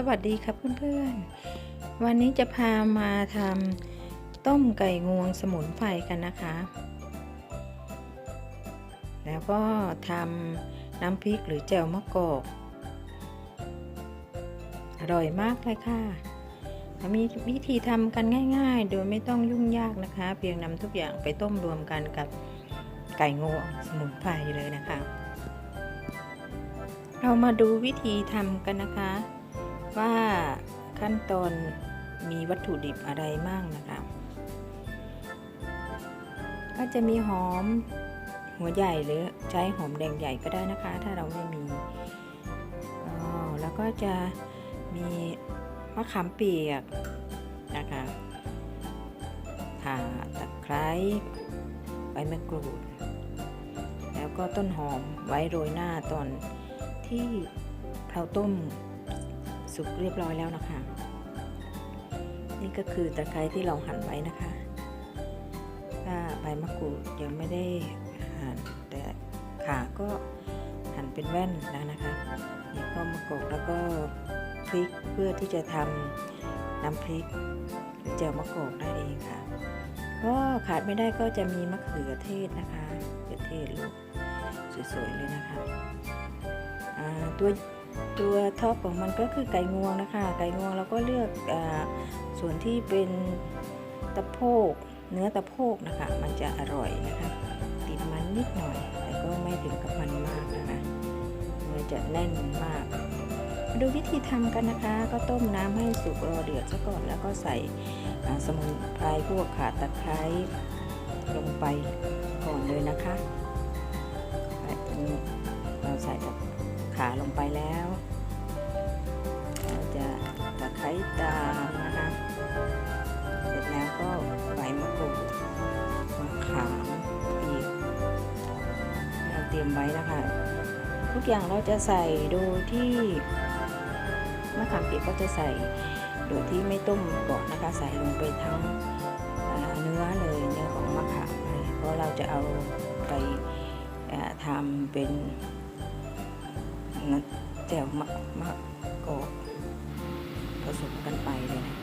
สวัสดีครับเพื่อนๆ วันนี้จะพามาทำต้มไก่งวงสมุนไพรกันนะคะ แล้วก็ทำน้ำพริกหรือแจ่วมะกอก อร่อยมากเลยค่ะ มีวิธีทำกันง่ายๆ โดยไม่ต้องยุ่งยากนะคะ เพียงนำทุกอย่างไปต้มรวมกันกับไก่งวงสมุนไพรเลยนะคะ เรามาดูวิธีทำกันนะคะ ว่าขั้นตอนมีวัตถุดิบอะไรมั่งนะคะก็จะมีหอมหัวใหญ่หรือใช้หอมแดงใหญ่ก็ได้นะคะ ถ้าเราไม่มีแล้วก็จะมีมะขามเปียกนะคะข่าตะไคร้ใบมะกรูด แล้วก็ต้นหอมไว้โรยหน้าตอนที่เราต้ม สุกเรียบร้อยแล้วนะคะ นี่ก็คือตะไคร้ที่เราหั่นไว้นะคะ ถ้าใบมะกรูดยังไม่ได้หั่นแต่ขาก็หั่นเป็นแว่นแล้วนะคะนี่ก็มะกรูดแล้วก็พริกเพื่อที่จะทำน้ำพริกหรือแจ่วมะกรูดนั่นเองค่ะ ก็ขาดไม่ได้ก็จะมีมะเขือเทศนะคะมะเขือเทศลูกสวยๆเลยนะคะตัว ตัวท็อปของมันก็คือไก่งวงนะคะ ไก่งวงเราก็เลือกอส่วนที่เป็นตะโพก เนื้อตะโพกนะคะ มันจะอร่อยนะคะ ติดมันนิดหน่อย แต่ก็ไม่ถึงกับมันมากนะคะเนื้อจะแน่นมาก มาดูวิธีทำกันนะคะ ก็ต้มน้ำให้สุกรอเดือดซะก่อน แล้วก็ใส่สมุนไพรพวกข่าตะไคร้ลงไปก่อนเลยนะคะ มไว้นะคะ ทุกอย่างเราจะใส่โดยที่มะขามเปียกก็จะใส่โดยที่ไม่ต้มก่อนนะคะ ใส่ลงไปทั้งเนื้อเลยเนื้อของมะขามเลยเพราะเราจะเอาไปทำเป็นแจ่วมะมะกอกผสมกันไปเลยนะ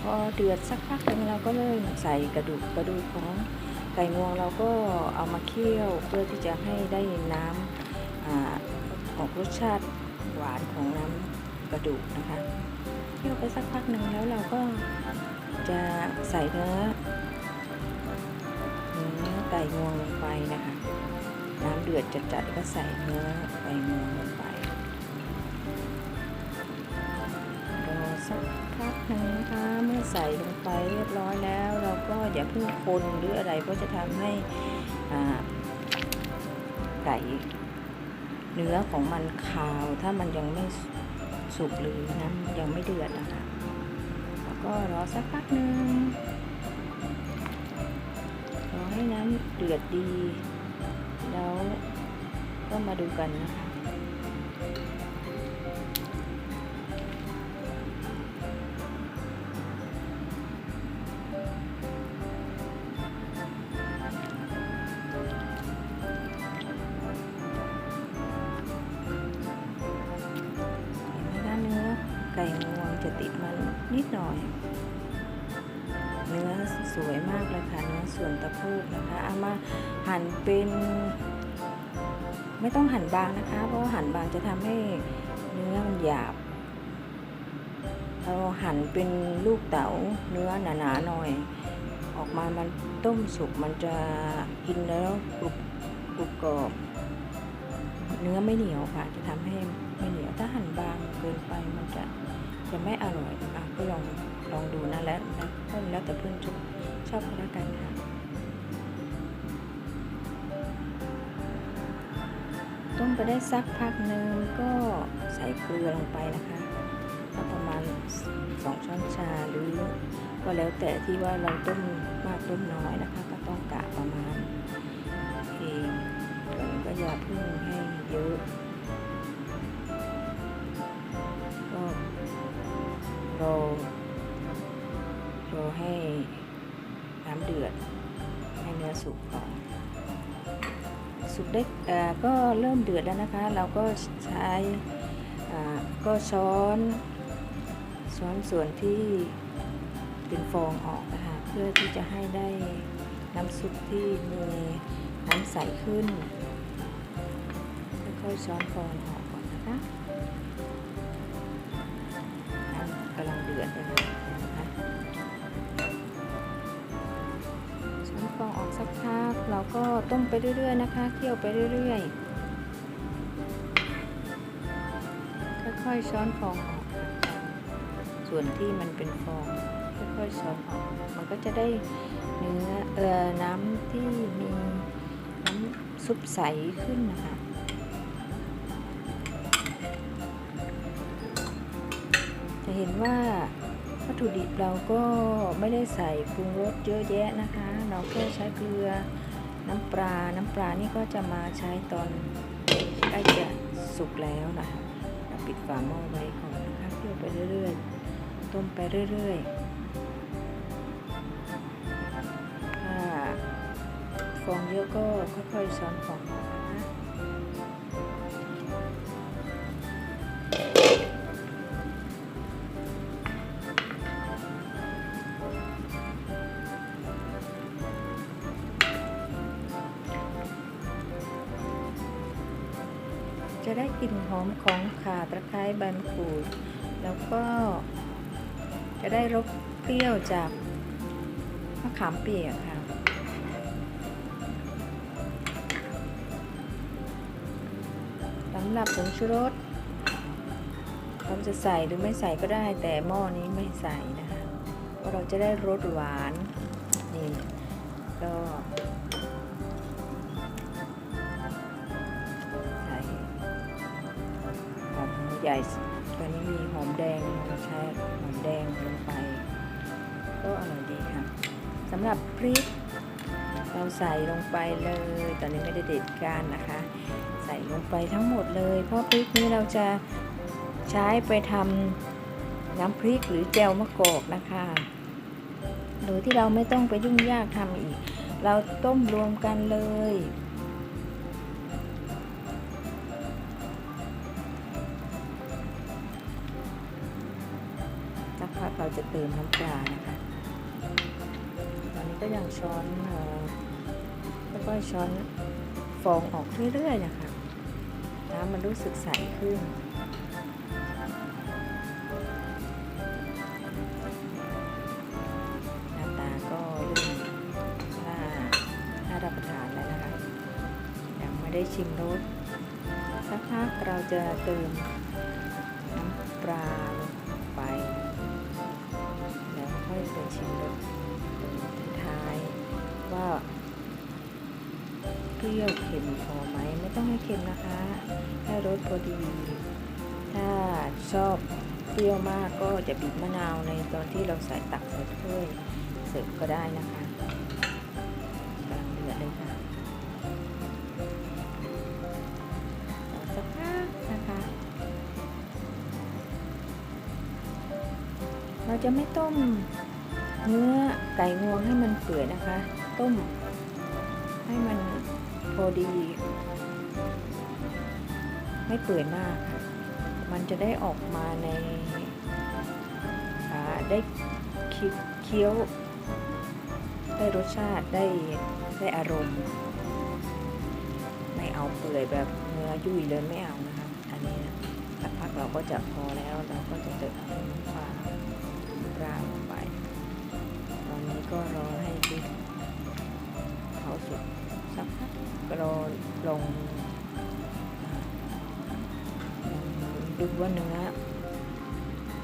พอเดือดสักพักหนึ่งเราก็เริ่มใส่กระดูกกระดูกของ ไก่งวงเราก็เอามาเคี่ยวเพื่อที่จะให้ได้น้ำออกรสชาติหวานของน้ำกระดูกนะคะเคี่ยวไปสักพักหนึ่งแล้วเราก็จะใส่เนื้อเนื้อไก่งวงลงไปนะคะ น้ำเดือดจัดๆก็ใส่เนื้อไก่งวงลงไป สักพักหนึ่งนะคะเมื่อใส่ลงไปเรียบร้อยแล้ว เราก็อย่าเพิ่งคนหรืออะไรเพราะจะทำให้ไก่เนื้อของมันคาวถ้ามันยังไม่สุกหรือน้ำยังไม่เดือดนะคะแล้วก็รอสักพักหนึ่งรอให้น้ำเดือดดี แล้วก็มาดูกันนะคะ นิดหน่อย เนื้อสวยมากเลยค่ะเนื้อส่วนตะโพกนะคะเอามาหั่นเป็นไม่ต้องหั่นบางนะคะ เพราะว่าหั่นบางจะทำให้เนื้อมันหยาบ เราหั่นเป็นลูกเต๋าเนื้อหนาๆหน่อย ออกมามันต้มสุกมันจะกินแล้วกรุบกรุบกรอบเนื้อไม่เหนียวค่ะ จะทำให้ไม่เหนียวถ้าหั่นบางเกินไปมันจะ จะไม่อร่อยอะก็ลองลองดูนะแล้วแล้วแล้วแต่เพื่อนชอบชอบก็แล้วกันค่ะต้มไปได้สักพักหนึ่งก็ใส่เกลือลงไปนะคะสักประมาณสองช้อนชาหรือ ก็แล้วแต่ที่ว่าเราต้มมากต้มน้อยนะคะ ก็ต้องกะประมาณเองก็อย่าเพิ่งให้เยอะ รอรอให้น้ำเดือดให้เนื้อสุกก่อนสุกได้ก็เริ่มเดือดแล้วนะคะ เราก็ใช้ก็ช้อนช้อนส่วนที่เป็นฟองออกนะคะเพื่อที่จะให้ได้น้ำซุปที่มีน้ำใสขึ้นค่อยๆช้อนฟองออกำกำลังเดือดเลยนะคะช้อนฟองออกสักพักเราก็ต้มไปเรื่อยๆนะคะเคี่ยวไปเรื่อยๆค่อยๆช้อนฟองออกค่ะส่วนที่มันเป็นฟองค่อยๆช้อนออกมันก็จะได้เนื้อเอ่อน้ำที่มีน้ำซุปใสขึ้นนะคะ เห็นว่าวัตถุดิบเราก็ไม่ได้ใส่ปรุงรสเยอะแยะนะคะ เราแค่ใช้เกลือน้ำปลา น้ำปลานี่ก็จะมาใช้ตอนใกล้จะสุกแล้วนะคะเราปิดฝาหม้อไว้ก่อนนะคะเคี่ยวไปเรื่อยๆ ต้มไปเรื่อยๆถ้าฟองเยอะก็ค่อยๆช้อนฟองออก จะได้กลิ่นหอมของข่าตะไคร้ใบมะกรูด แล้วก็จะได้รสเปรี้ยวจากมะขามเปียกค่ะ สำหรับผงชูรสเราจะใส่หรือไม่ใส่ก็ได้แต่หม้อนี้ไม่ใส่นะคะเพราะเราจะได้รสหวานนี่ก็ ก่ตัวนี้มีหอมแดงเราใช้หอมแดงลงไป ก็อร่อยดีค่ะสำหรับพริก เราใส่ลงไปเลย ตอนนี้ไม่ได้เด็ดก้านนะคะ ใส่ลงไปทั้งหมดเลย เพราะพริกนี้เราจะใช้ไปทำน้ำพริกหรือแจวมะกอกนะคะโดยที่เราไม่ต้องไปยุ่งยากทำอีก เราต้มรวมกันเลย เติมน้ำปลานะคะ ตอนนี้ก็ยังช้อนเอ่อแล้วก็ช้อนฟองออกเรื่อยๆนะคะน้ำมันรู้สึกใสขึ้นหน้าตาก็เริ่มน่าน่ารับประทานแล้วนะคะ ยังไม่ได้ชิมรสสักพักเราจะเติม ปรี้ยวเค็มพอไหมไม่ต้องให้เค็มนะคะให้รสพอดี ถ้าชอบเปรี้ยวมากก็จะบีบมะนาวในตอนที่เราใส่ตักใส่ถ้วยเสิร์ฟก็ได้นะคะกำลังเดือดเลยค่ะรอสักพักนะคะ เราจะไม่ต้มเนื้อไก่งวงให้มันเปื่อยนะคะ ต้มให้มัน พอดี ไม่เปื่อยมาก มันจะได้ออกมาในได้เคี้ยวเคี้ยว ได้รสชาติได้ได้อารมณ์ ไม่เอาเปื่อยแบบเนื้อยุ่ยเลยไม่เอานะคะอันนี้นะสักพักเราก็จะพอแล้วเราก็จะเติมน้ำปลาปลาลงไป ตอนนี้ก็รอให้ งดูว่าเนื้อ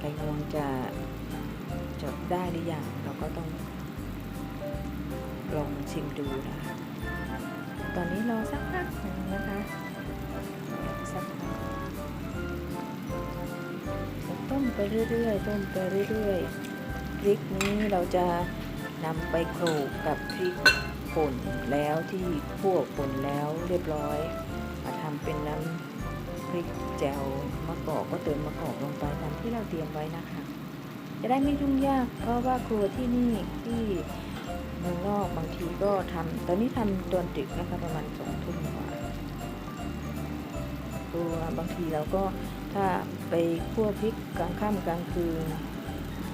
ไก่งวงจะจะได้หรือยังเราก็ต้องลองชิมดูนะคะ ตอนนี้รอสักพักหนึ่งนะคะสักพักต้มไปเรื่อยๆ ต้มไปเรื่อยๆ พริกนี้เราจะนำไปโขลกกับพริก ป่นแล้วที่คั่วป่นแล้วเรียบร้อยมาทำเป็นน้ำพริกแจ่วมะกอกก็เติมมะกอกลงไปตามที่เราเตรียมไว้นะคะ จะได้ไม่ยุ่งยาก เพราะว่าครัวที่นี่ที่เมืองนอกบางทีก็ทำตอนนี้ทำตอนดึกนะคะประมาณสองทุ่มกว่าตัวบางทีเราก็ถ้าไปคั่วพริกกลางค่ำกลางคืน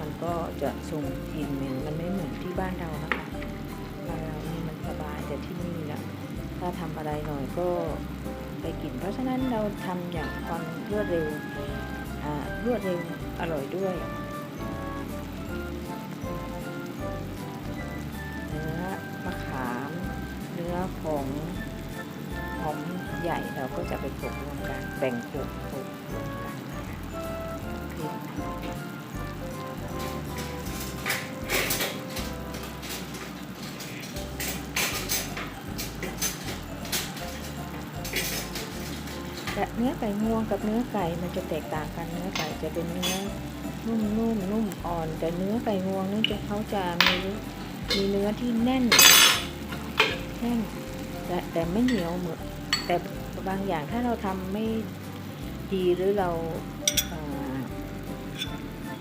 มันก็จะส่งกลิ่นเหม็นมันไม่เหมือนที่บ้านเรานะคะ บ้านเรานี่มันสบายแต่ที่นี่นะถ้าทำอะไรหน่อยก็ไปกลิ่นเพราะฉะนั้นเราทำอย่างความรวดเร็วอ่ารวดเร็วอร่อยด้วยเนื้อมะขาม เนื้อของหอมใหญ่เราก็จะไปโขลกรวมกันแบ่งโขลก เนื้อไก่งวงกับเนื้อไก่มันจะแตกต่างกันเนื้อไก่จะเป็นเนื้อนุ่มนุ่มนุ่มอ่อน แต่เนื้อไก่งวงนี่จะเขาจะมีมีเนื้อที่แน่นแน่นแต่แต่ไม่เหนียวเหมือนแต่บางอย่างถ้าเราทำไม่ดีหรือเรา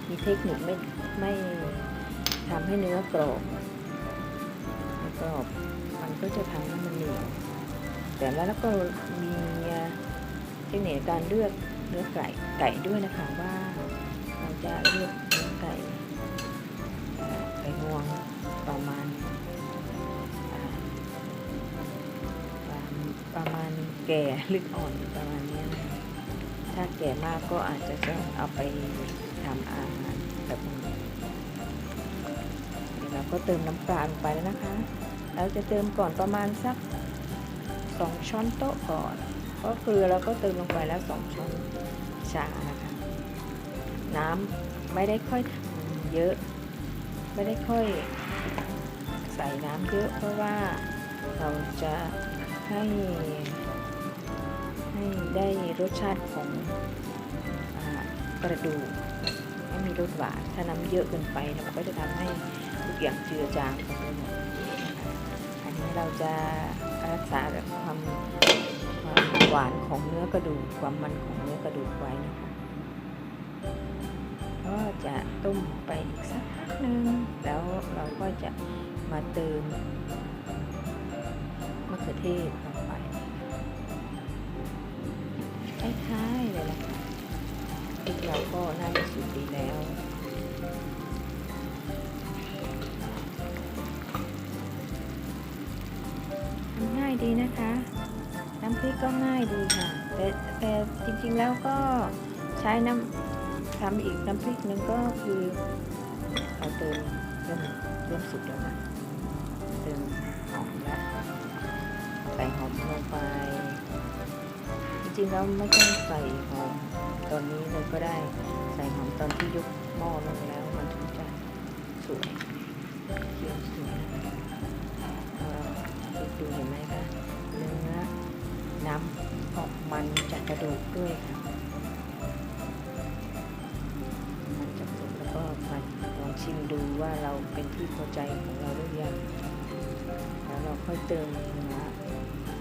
มีเทคนิคไม่ไม่ทำให้เนื้อกรอบกรอบมันก็จะทำให้มันเหนียวแต่แล้วก็มี เทคนิคการเลือกเนื้อไก่ไก่ด้วยนะคะว่าเราจะเลือกเนื้อไก่ไก่งวงประมาณประมาณแก่ลึกอ่อนประมาณนี้นะถ้าแก่มากก็อาจจะต้องเอาไปทำอาหารแบบนี้เดี๋ยวเราก็เติมน้ำปลาลงไปแล้วนะคะ เราจะเติมก่อนประมาณสักสองช้อนโต๊ะก่อน เพราะเกลือเราก็เติมลงไปแล้วสองช้อนชานะคะ น้ำไม่ได้ค่อยเยอะ ไม่ได้ค่อยใส่น้ำเยอะเพราะว่าเราจะให้ให้ได้รสชาติของอกระดูกให้มีรสหวานถ้าน้ำเยอะเกินไปเนี่ยมันก็จะทำให้ทุกอย่างเจือจางไปหมดอันนี้เราจะรักษาแบบความ ความหวานของเนื้อกระดูกความมันของเนื้อกระดูกไว้นะคะก็จะต้มไปอีกสักพักหนึ่งแล้วเราก็จะมาเติมมะเขือเทศลงไปคล้ายๆเลยแหละค่ะพริกเราก็น่าจะสุกดีแล้วง่ายดีนะคะ น้ำพริกก็ง่ายดีค่ะ แต่แต่จริงๆแล้วก็ใช้น้ำทำอีกน้ำพริกหนึงก็คือเราเติมเริ่มเริ่มสุกแล้วค่ะเติมหอมแล้วใส่หอมลงไป จริงๆแล้วไม่ต้องใส่หอมตอนนี้เลยก็ได้ใส่หอมตอนที่ยกหม้อลงแล้วมันถึงจะสวยเขียวสวยเออดูเห็นไหมคะเนื้อ น้ำออกมันจากกระดูกด้วยค่ะ มันจะสุกแล้วก็มาลองชิมดูว่าเราเป็นที่พอใจของเราหรือยังแล้วเราค่อยเติมเนื้อ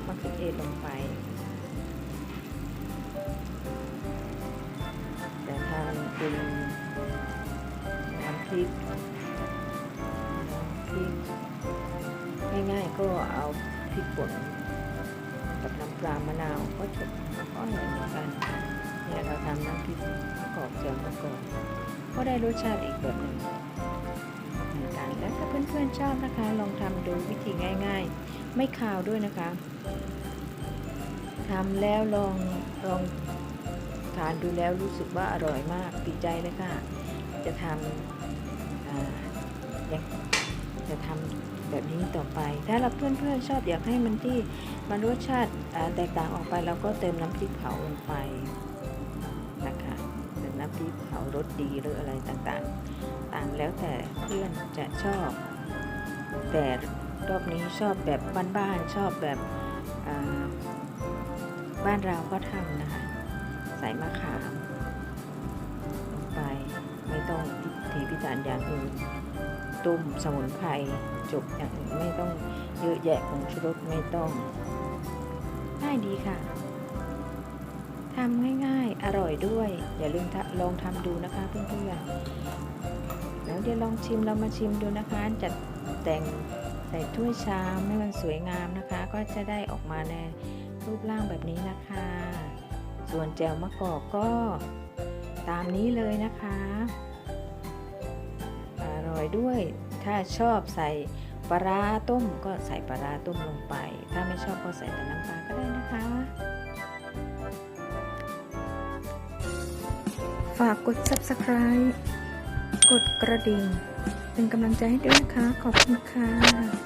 มะเขือเทศลงไปแต่ทางเป็นน้ำพริกน้ำพริกง่ายๆก็เอาพริกป่น ปลามะนาวก็จะก็อร่อยเหมือนกันเนี่ยเราทำน้ำพริกมะกอกแจ่วมะกอกก็ได้รสชาติอีกแบบหนึ่งเหมือนกันแล้วถ้าเพื่อนๆชอบนะคะ ลองทำดูวิธีง่าย ๆ ไม่คาวด้วยนะคะทำแล้วลองลองทานดูแล้วรู้สึกว่าอร่อยมากดีใจเลยค่ะ จะทำอ่าอยากจะทำ แบบนี้ต่อไป ถ้าเราเพื่อนๆชอบอยากให้มันที่มันรสชาติแตกต่างออกไปเราก็เติมน้ำพริกเผาลงไปนะคะเป็นน้ำพริกเผารสดีหรืออะไรต่างๆต่างแล้วแต่เพื่อนจะชอบ แต่รอบนี้ชอบแบบบ้านๆชอบแบบบ้านเราก็ทำนะคะ ใส่มะขามลงไปไม่ต้องพิถีพิถันอย่างอื่น ตุ่มสมุนไพรจบอย่างอื่นไม่ต้องเยอะแยะของชูรสไม่ต้องง่ายดีค่ะทำง่ายๆ อร่อยด้วย อย่าลืมลองทำดูนะคะเพื่อนๆแล้วเดี๋ยวลองชิมเรามาชิมดูนะคะ จัดแต่งใส่ถ้วยชามให้มันสวยงามนะคะ ก็จะได้ออกมาในรูปร่างแบบนี้นะคะสส่วนแจ่วมะกอกก็ตามนี้เลยนะคะ อยด้วย ถ้าชอบใส่ปลาร้าต้มก็ใส่ปลาร้าต้มลงไป ถ้าไม่ชอบก็ใส่แต่น้ำปลาก็ได้นะคะ ฝากกด subscribe กดกระดิ่ง เป็นกำลังใจให้ด้วยนะคะ ขอบคุณค่ะ